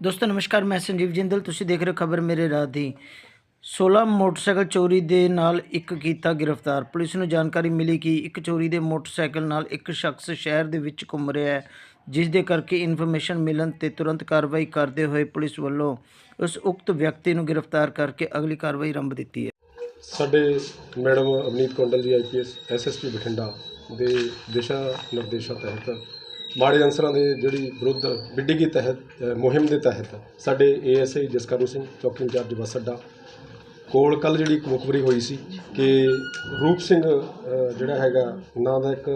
ਦੋਸਤੋ, ਨਮਸਕਾਰ, ਮੈਂ ਸੰਜੀਵ ਜਿੰਦਲ। ਤੁਸੀਂ ਦੇਖ ਰਹੇ ਹੋ ਖਬਰ ਮੇਰੇ ਰਾਤ ਦੀ। 16 ਮੋਟਰਸਾਈਕਲ ਚੋਰੀ ਦੇ ਨਾਲ ਇੱਕ ਕੀਤਾ ਗ੍ਰਿਫਤਾਰ। ਪੁਲਿਸ ਨੂੰ ਜਾਣਕਾਰੀ ਮਿਲੀ ਕਿ ਇੱਕ ਚੋਰੀ ਦੇ ਮੋਟਰਸਾਈਕਲ ਨਾਲ ਇੱਕ ਸ਼ਖਸ ਸ਼ਹਿਰ ਦੇ ਵਿੱਚ ਘੁੰਮ ਰਿਹਾ ਹੈ, ਜਿਸ ਦੇ ਕਰਕੇ ਇਨਫੋਰਮੇਸ਼ਨ ਮਿਲਣ ਤੇ ਤੁਰੰਤ ਕਾਰਵਾਈ ਕਰਦੇ ਹੋਏ ਪੁਲਿਸ ਵੱਲੋਂ ਉਸ ਉਕਤ ਵਿਅਕਤੀ ਨੂੰ ਗ੍ਰਿਫਤਾਰ ਕਰਕੇ ਅਗਲੀ ਕਾਰਵਾਈ ਆਰੰਭ ਦਿੱਤੀ ਹੈ। ਸਾਡੇ ਮੈਡਮ ਅਵਨੀਤ ਕੌਂਡਲ ਜੀ ਆਈਪੀਐਸ ਐਸਐਸਪੀ ਬਠਿੰਡਾ ਦੇ ਦਿਸ਼ਾ ਨਿਰਦੇਸ਼ਾਂ ਤਹਿਤ ਮਾੜੇ ਅਨਸਰਾਂ ਦੇ ਜਿਹੜੀ ਵਿਰੁੱਧ ਬਿੱਡਿੰਗੀ ਤਹਿਤ ਮੁਹਿੰਮ ਦੇ ਤਹਿਤ ਸਾਡੇ ਏਐਸਆਈ ਜਸਕਰਨ ਸਿੰਘ, ਚੌਕੀ ਇੰਚਾਰਜ ਬੱਸ ਅੱਡਾ ਕੋਲ ਕੱਲ ਜਿਹੜੀ ਇੱਕ ਮੁਖਬਰੀ ਹੋਈ ਸੀ ਕਿ ਰੂਪ ਸਿੰਘ ਜਿਹੜਾ ਹੈਗਾ, ਨਾਂ ਦਾ ਇੱਕ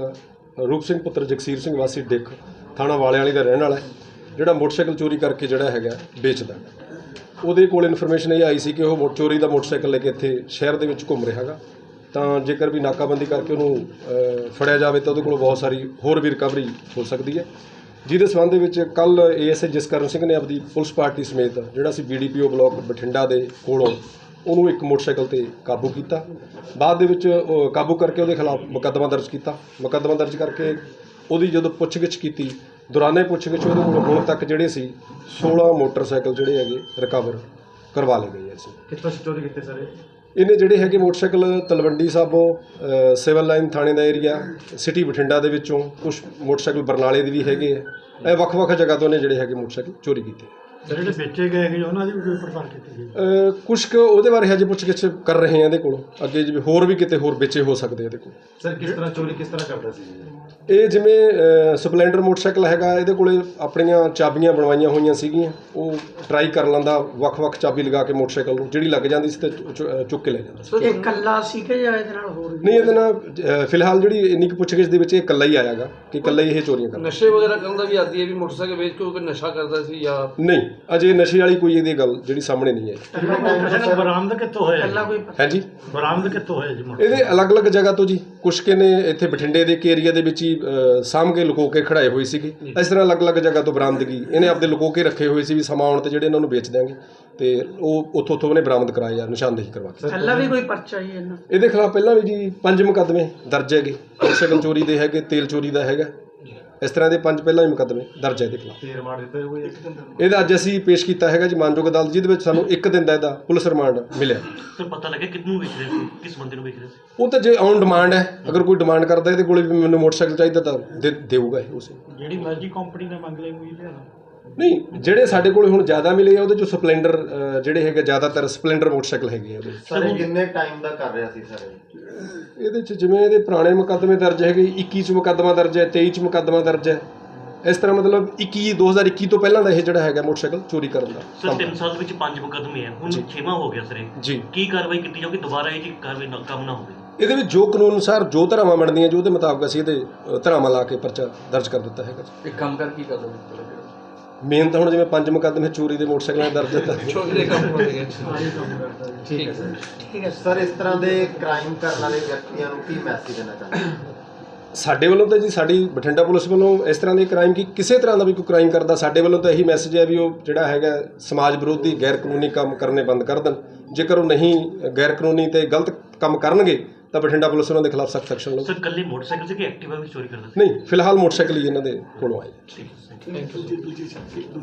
ਰੂਪ ਸਿੰਘ ਪੁੱਤਰ ਜਗਸੀਰ ਸਿੰਘ ਵਾਸੀ ਡਿੱਖ ਥਾਣਾ ਵਾਲਿਆਂ ਵਾਲੀ ਦਾ ਰਹਿਣ ਵਾਲਾ ਜਿਹੜਾ ਮੋਟਰਸਾਈਕਲ ਚੋਰੀ ਕਰਕੇ ਜਿਹੜਾ ਹੈਗਾ ਵੇਚਦਾ ਉਹਦੇ ਕੋਲ ਇਨਫੋਰਮੇਸ਼ਨ ਇਹ ਆਈ ਸੀ ਕਿ ਉਹ ਮੋ- ਚੋਰੀ ਦਾ ਮੋਟਰਸਾਈਕਲ ਲੈ ਕੇ ਇੱਥੇ ਸ਼ਹਿਰ ਦੇ ਵਿੱਚ ਘੁੰਮ ਰਿਹਾ ਹੈਗਾ। ਤਾਂ ਜੇਕਰ ਵੀ ਨਾਕਾਬੰਦੀ ਕਰਕੇ ਉਹਨੂੰ ਫੜਿਆ ਜਾਵੇ ਤਾਂ ਉਹਦੇ ਕੋਲ ਬਹੁਤ ਸਾਰੀ ਹੋਰ ਵੀ ਰਿਕਵਰੀ ਹੋ ਸਕਦੀ ਹੈ। ਜਿਹਦੇ ਸਬੰਧ ਦੇ ਵਿੱਚ ਕੱਲ ਏਐਸਏ ਜਸਕਰਨ ਸਿੰਘ ਨੇ ਆਪਦੀ ਪੁਲਿਸ ਪਾਰਟੀ ਸਮੇਤ ਜਿਹੜਾ ਸੀ ਬੀਡੀਪੀਓ ਬਲਾਕ ਬਠਿੰਡਾ ਦੇ ਕੋਲੋਂ ਉਹਨੂੰ ਇੱਕ ਮੋਟਰਸਾਈਕਲ ਤੇ ਕਾਬੂ ਕੀਤਾ। ਬਾਅਦ ਦੇ ਵਿੱਚ ਕਾਬੂ ਕਰਕੇ ਉਹਦੇ ਖਿਲਾਫ ਮੁਕੱਦਮਾ ਦਰਜ ਕੀਤਾ। ਮੁਕੱਦਮਾ ਦਰਜ ਕਰਕੇ ਉਹਦੀ ਜਦੋਂ ਪੁੱਛਗਿੱਛ ਕੀਤੀ, ਦੌਰਾਨੇ ਪੁੱਛਗਿੱਛ ਉਹਦੇ ਕੋਲ ਹੁਣ ਤੱਕ ਜਿਹੜੇ ਸੀ 16 ਮੋਟਰਸਾਈਕਲ ਜਿਹੜੇ ਹੈਗੇ ਰਿਕਵਰ ਕਰਵਾ ਲਏ ਗਏ ਅਸੀਂ ਕਿੱਥੋਂ ਚੋਰੀ ਕੀਤੇ ਸਾਰੇ? ਇਹਨੇ ਜਿਹੜੇ ਹੈਗੇ motorcycle Talwandi Sabo civil line ਥਾਣੇ ਦਾ ਏਰੀਆ, ਸਿਟੀ ਬਠਿੰਡਾ ਦੇ ਵਿੱਚੋਂ ਕੁਝ ਮੋਟਰਸਾਈਕਲ ਬਰਨਾਲੇ ਦੇ ਵੀ ਹੈਗੇ ਆ। ਇਹ ਵੱਖ-ਵੱਖ ਜਗ੍ਹਾ ਤੋਂ ਨੇ ਜਿਹੜੇ ਹੈਗੇ ਮੋਟਰਸਾਈਕਲ ਚੋਰੀ ਕੀਤੇ। ਜਿਹੜੇ ਵੇਚੇ ਗਏ ਹੈਗੇ ਉਹਨਾਂ ਦੀ ਵੀ ਕੋਈ ਪੜਤਾਲ ਕੀਤੀ ਗਈ? ਅ, ਕੁਛ ਕੁ ਉਹਦੇ ਬਾਰੇ ਹਜੇ ਪੁੱਛਗਿੱਛ ਕਰ ਰਹੇ ਆ ਇਹਦੇ ਕੋਲੋਂ। ਅੱਗੇ ਜਿਵੇਂ ਹੋਰ ਵੀ ਕਿਤੇ ਹੋਰ ਵੇਚੇ ਹੋ ਸਕਦੇ ਆ ਇਹਦੇ ਕੋਲ। ਸਰ ਕਿਸ ਤਰ੍ਹਾਂ ਚੋਰੀ ਕਿਸ ਤਰ੍ਹਾਂ ਕਰਦਾ ਸੀ? ਇਹ ਜਿਵੇਂ ਅ, ਸਪਲੈਂਡਰ ਮੋਟਰਸਾਈਕਲ ਹੈਗਾ ਇਹਦੇ ਕੋਲੇ ਆਪਣੀਆਂ ਚਾਬੀਆਂ ਬਣਵਾਈਆਂ ਹੋਈਆਂ ਸੀਗੀਆਂ। ਉਹ ਟਰਾਈ ਕਰ ਲੈਂਦਾ ਵੱਖ-ਵੱਖ ਚਾਬੀ ਲਗਾ ਕੇ ਮੋਟਰਸਾਈਕਲ ਨੂੰ ਜਿਹੜੀ ਲੱਗ ਜਾਂਦੀ ਸੀ ਤੇ ਚੁ- ਚੁ- ਅ, ਚੁੱਕ ਕੇ ਲੈ ਜਾਂਦਾ ਸੀ। ਇਹ ਕੱਲਾ ਸੀ ਕਿ ਜਾਂ ਇਹਦੇ ਨਾਲ ਹੋਰ ਨਹੀਂ ਇਹਦੇ ਨਾਲ ਅ, ਫਿਲਹਾਲ ਜਿਹੜੀ ਇੰਨੀ ਕੁ ਪੁੱਛਗਿੱਛ ਦੇ ਵਿੱਚ ਇਹ ਇਕੱਲਾ ਹੀ ਆਇਆਗਾ ਕਿ ਇਕੱਲਾ ਹੀ ਇਹ ਚੋਰੀਆਂ ਕਰਦਾ। ਨਸ਼ੇ ਵਗੈਰਾ ਕਰਨ ਦਾ ਵੀ ਆਦੀ ਹੈ ਵੀ ਮੋਟਰਸਾਈਕਲ ਵੇਚ ਕੇ ਉਹ ਕੋਈ ਨਸ਼ਾ ਕਰਦਾ ਸੀ ਜਾਂ ਨਹੀਂ ਅਜੇ ਨਸ਼ੇ ਵਾਲੀ ਕੋਈ ਇਹਦੀ ਗੱਲ ਜਿਹੜੀ ਸਾਹਮਣੇ ਨਹੀਂ ਆਈ। ਬਰਾਮਦ ਕਿੱਥੋਂ ਹੋਇਆ ਕੱਲਾ ਕੋਈ ਹੈ ਜੀ ਬਰਾਮਦ ਕਿੱਥੋਂ ਹੋਇਆ ਜੀ ਇਹਦੇ ਅਲੱਗ-ਅਲੱਗ ਜਗ੍ਹਾ ਤੋਂ ਜੀ ਕੁਛ ਕੇ ਨੇ ਇੱਥੇ ਬਠਿੰਡੇ ਦੇ ਏਰੀਆ ਦੇ ਵਿੱਚ ਹੀ ਅ, ਸਾਂਭ ਕੇ ਲੁਕੋ ਕੇ ਖੜਾਏ ਹੋਏ ਸੀਗੇ। ਇਸ ਤਰ੍ਹਾਂ ਅਲੱਗ-ਅਲੱਗ ਜਗ੍ਹਾ ਤੋਂ ਬਰਾਮਦਗੀ ਇਹਨੇ ਆਪਦੇ ਲੁਕੋ ਕੇ ਰੱਖੇ ਹੋਏ ਸੀ ਵੀ ਸਮਾਂ ਆਉਣ ਤੇ ਜਿਹੜੇ ਇਹਨਾਂ ਨੂੰ ਵੇਚ ਦਿਆਂਗੇ। ਤੇ ਉਹ ਉੱਥੋਂ ਉੱਥੋਂ ਉਹਨੇ ਬਰਾਮਦ ਕਰਾਏ ਆ ਨਿਸ਼ਾਨਦੇਹੀ ਕਰਵਾ ਕੇ। ਕੱਲਾ ਵੀ ਕੋਈ ਪਰਚਾ ਹੀ ਇਹਨਾਂ ਇਹਦੇ ਖਿਲਾਫ ਪਹਿਲਾਂ ਵੀ ਜੀ ਪੰਜ ਮੁਕੱਦਮੇ ਦਰਜ ਹੈਗੇ। ਮੋਟਰਸਾਈਕਲ ਚੋਰੀ ਦੇ ਹੈਗੇ ਤੇਲ ਚੋਰੀ ਦਾ ਹੈਗਾ। ਇਸ ਤਰ੍ਹਾਂ ਦੇ ਪੰਜ ਪਹਿਲਾਂ ਹੀ ਮੁਕੱਦਮੇ ਦਰਜ ਹੈ ਇਹਦੇ ਖਿਲਾਫ ਤੇ ਰਿਮਾਂਡ ਦਿੱਤਾ ਹੋਇਆ ਇਹਦਾ ਅੱਜ ਅਸੀਂ ਪੇਸ਼ ਕੀਤਾ ਹੈਗਾ ਜੀ ਮਾਨਯੋਗ ਅਦਾਲਤ ਜਿਹਦੇ ਵਿੱਚ ਸਾਨੂੰ ਇੱਕ ਦਿਨ ਦਾ ਇਹਦਾ ਪੁਲਿਸ ਰਿਮਾਂਡ ਮਿਲਿਆ। ਸਰ ਪਤਾ ਲੱਗਿਆ ਕਿੰਨੂੰ ਵੇਚ ਰਹੇ ਸੀ ਕਿਸ ਬੰਦੇ ਨੂੰ ਵੇਚ ਰਹੇ ਸੀ? ਉਹ ਤਾਂ ਜੇ ਔਨ ਡਿਮਾਂਡ ਹੈ ਅਗਰ ਕੋਈ ਡਿਮਾਂਡ ਕਰਦਾ ਇਹਦੇ ਕੋਲੇ ਵੀ ਮੈਨੂੰ ਮੋਟਰਸਾਈਕਲ ਚਾਹੀਦਾ ਤਾਂ ਦੇ- ਦੇਊਗਾ ਇਹ ਉਸੇ। ਜਿਹੜੀ ਮਰਜ਼ੀ ਕੰਪਨੀ ਨੇ ਮੰਗ ਲਈ ਹੋਈ ਲਿਆਣਾ ਨਹੀਂ ਜਿਹੜੇ ਸਾਡੇ ਕੋਲੇ ਹੁਣ ਜ਼ਿਆਦਾ ਮਿਲੇ ਆ ਉਹਦੇ ਚੋਂ ਸਪਲੈਂਡਰ ਅ, ਜਿਹੜੇ ਹੈਗੇ ਜ਼ਿਆਦਾਤਰ ਸਪਲੈਂਡਰ ਮੋਟਰਸਾਈਕਲ ਹੈਗੇ ਆ ਉਹਦੇ। ਸਰ ਇਹ ਕਿੰਨੇ ਟਾਈਮ ਦਾ ਕਰ ਰਿਹਾ ਸੀ ਸਰ ਇਹਦੇ ਚ ਜਿਵੇਂ ਇਹਦੇ ਪੁਰਾਣੇ ਮੁਕੱਦਮੇ ਦਰਜ ਹੈਗੇ 21 ਚ ਮੁਕੱਦਮਾ ਦਰਜ ਹੈ 23 ਚ ਮੁਕੱਦਮਾ ਦਰਜ ਹੈ। ਇਸ ਤਰ੍ਹਾਂ ਮਤਲਬ 21 2021 ਤੋਂ ਪਹਿਲਾਂ ਦਾ ਇਹ ਜਿਹੜਾ ਹੈਗਾ ਮੋਟਰਸਾਈਕਲ ਚੋਰੀ ਕਰਨ ਦਾ ਸਰ ਕੰਮ। 3 ਸਾਲ ਵਿੱਚ ਪੰਜ ਮੁਕੱਦਮੇ ਆ ਹੁਣ ਛੇਵਾਂ ਹੋ ਗਿਆ ਸਰ ਇਹ। ਜੀ। ਕੀ ਕਾਰਵਾਈ ਕੀਤੀ ਜਾਊਗੀ? ਦੁਬਾਰਾ ਇਹ ਜੀ ਕਾਰਵਾਈ ਨਾ ਕੰਮ ਨਾ ਹੋਵੇ। ਇਹਦੇ ਵਿੱਚ ਜੋ ਕਾਨੂੰਨ ਅਨੁਸਾਰ ਜੋ ਧਰਾਵਾਂ ਬਣਦੀਆਂ ਜੋ ਉਹਦੇ ਮੁਤਾਬਕ ਅਸੀਂ ਇਹਦੇ ਅ, ਧਰਾਵਾਂ ਲਾ ਕੇ ਪਰਚਾ ਦਰਜ ਕਰ ਦਿੱਤਾ ਹੈਗਾ ਜੀ। ਇੱਕ ਕੰਮ ਕਰ ਕੀ ਕਰ ਦੋ ਮੇਨ ਤਾਂ ਹੁਣ ਜਿਵੇਂ ਪੰਜ ਮੁਕੱਦਮੇ ਚੋਰੀ ਦੇ ਮੋਟਰਸਾਈਕਲਾਂ ਦੇ ਦਰਜ ਹੈ। ਛੋਟੇ ਦੇ ਕੰਮ ਹੋ ਗਏ ਠੀਕ ਹੈ ਸਰ। ਠੀਕ ਹੈ ਸਰ ਇਸ ਤਰ੍ਹਾਂ ਦੇ ਕ੍ਰਾਈਮ ਕਰਨ ਵਾਲੇ ਵਿਅਕਤੀਆਂ ਨੂੰ ਕੀ ਮੈਸੇਜ ਦੇਣਾ ਚਾਹੁੰਦੇ ਹੋ? ਸਾਡੇ ਵੱਲੋਂ ਤਾਂ ਜੀ ਸਾਡੀ ਬਠਿੰਡਾ ਪੁਲਿਸ ਵੱਲੋਂ ਇਸ ਤਰ੍ਹਾਂ ਦੇ ਕ੍ਰਾਈਮ ਕੀ ਕਿਸੇ ਤਰ੍ਹਾਂ ਦਾ ਵੀ ਕੋਈ ਕ੍ਰਾਈਮ ਕਰਦਾ ਸਾਡੇ ਵੱਲੋਂ ਤਾਂ ਇਹੀ ਮੈਸੇਜ ਹੈ ਵੀ ਉਹ ਜਿਹੜਾ ਹੈਗਾ ਸਮਾਜ ਵਿਰੋਧੀ ਗੈਰ ਕਾਨੂੰਨੀ ਕੰਮ ਕਰਨੇ ਬੰਦ ਕਰ ਦੇਣ। ਜੇਕਰ ਉਹ ਨਹੀਂ ਗੈਰ ਕਾਨੂੰਨੀ ਤੇ ਗਲਤ ਕੰਮ ਕਰਨਗੇ ਤਾਂ ਬਠਿੰਡਾ ਪੁਲਿਸ ਉਹਨਾਂ ਦੇ ਖਿਲਾਫ ਸਖਤ ਐਕਸ਼ਨ ਲਊ ਸਰ ਕੱਲੇ ਮੋਟਰਸਾਈਕਲ ਸੀ ਕਿ ਐਕਟਿਵਾ ਵੀ ਚੋਰੀ ਕਰਦਾ ਸੀ ਨਹੀਂ ਫਿਲਹਾਲ ਮੋਟਰਸਾਈਕਲ ਹੀ ਇਹਨਾਂ ਦੇ ਕੋਲੋਂ ਆਏ। ਠੀਕ ਹੈ